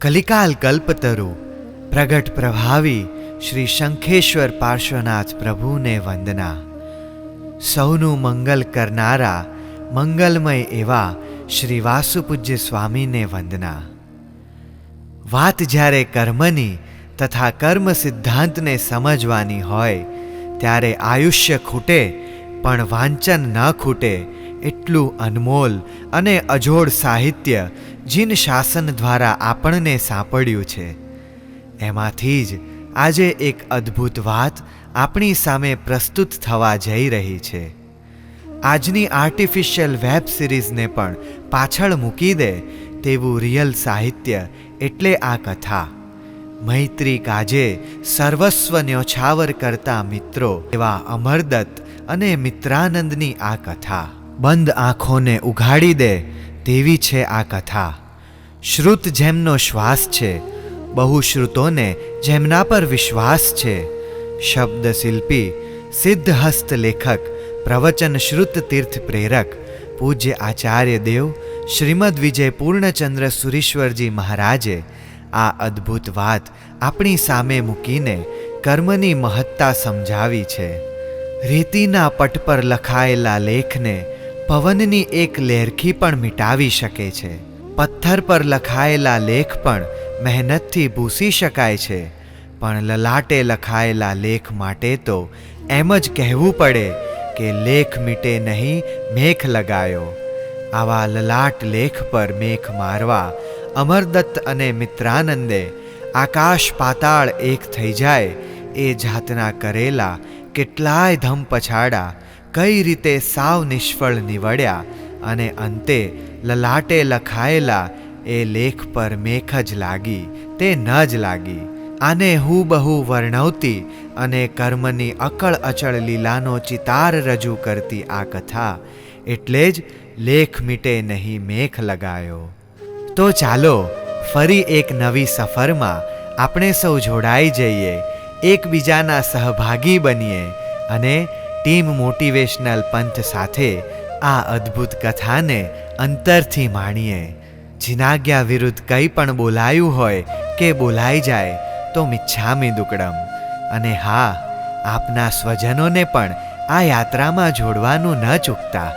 કલિકાલ કલ્પતરુ, પ્રગટ પ્રભાવી શ્રી શંખેશ્વર પાર્શ્વનાથ પ્રભુને વંદના. સૌનું મંગલ કરનારા, મંગલમય એવા શ્રી વાસુપૂજ્ય સ્વામીને વંદના. વાત જ્યારે કર્મની તથા કર્મ સિદ્ધાંતને સમજવાની હોય, ત્યારે આયુષ્ય ખૂટે, પણ વાંચન ન ખૂટે, એટલું અનમોલ અને અજોડ સાહિત્ય જીન શાસન દ્વારા આપણને સાંપડ્યું છે. એમાંથી જ આજે એક અદ્ભુત વાત આપણી સામે પ્રસ્તુત થવા જઈ રહી છે. આજની આર્ટિફિશિયલ વેબ સિરીઝને પણ પાછળ મૂકી દે તેવું રિયલ સાહિત્ય એટલે આ કથા. મૈત્રી કાજે સર્વસ્વ ન્યોછાવર કરતા મિત્રો એવા અમરદત્ત અને મિત્રાનંદની આ કથા. બંધ આંખોને ઉઘાડી દે તેવી છે આ કથા. શ્રુત જેમનો શ્વાસ છે, બહુ શ્રુતોને જેમના પર વિશ્વાસ છે. શબ્દ શિલ્પી, સિદ્ધ હસ્ત લેખક, પ્રવચન શ્રુત તીર્થ પ્રેરક, પૂજ્ય આચાર્ય દેવ, શ્રીમદ વિજય પૂર્ણચંદ્ર સુરીશ્વરજી મહારાજે, આ અદ્ભુત વાત આપણી સામે મૂકીને કર્મની મહત્તા સમજાવી છે. રેતીના પટ પર લખાયેલા લેખને પવનની એક લેરખી પણ મિટાવી શકે છે. પથ્થર પર લખાયેલા લેખ પણ મહેનતથી ભૂસી શકાય છે. પણ લલાટે લખાયેલા લેખ માટે તો એમ જ કહેવું પડે કે લેખ મીટે નહીં મેખ લગાયો. આવા લલાટ લેખ પર મેખ મારવા અમરદત્ત અને મિત્રાનંદે આકાશ પાતાળ એક થઈ જાય, એ જાતના કરેલા કેટલાય ધમ પછાડા કઈ રીતે સાવ નિષ્ફળ નીવડ્યા અને અંતે લલાટે લખાયેલા એ લેખ પર મેખ જ લાગી, તે ન જ લાગી. આને હુબહુ વર્ણવતી અને કર્મની અકળ અચળ લીલાનો ચિતાર રજૂ કરતી આ કથા, એટલે જ લેખ મીટે નહીં મેખ લગાયો. તો ચાલો, ફરી એક નવી સફરમાં આપણે સૌ જોડાઈ જઈએ, એકબીજાના સહભાગી બનીએ અને ટીમ મોટિવેશનલ પંથ સાથે આ અદ્ભુત કથાને અંતરથી માણીએ. જિનાજ્ઞા વિરુદ્ધ કંઈ પણ બોલાયું હોય કે બોલાઈ જાય તો મિચ્છામી દુકડમ. અને હા, આપના સ્વજનોને પણ આ યાત્રામાં જોડવાનું ન ચૂકતા.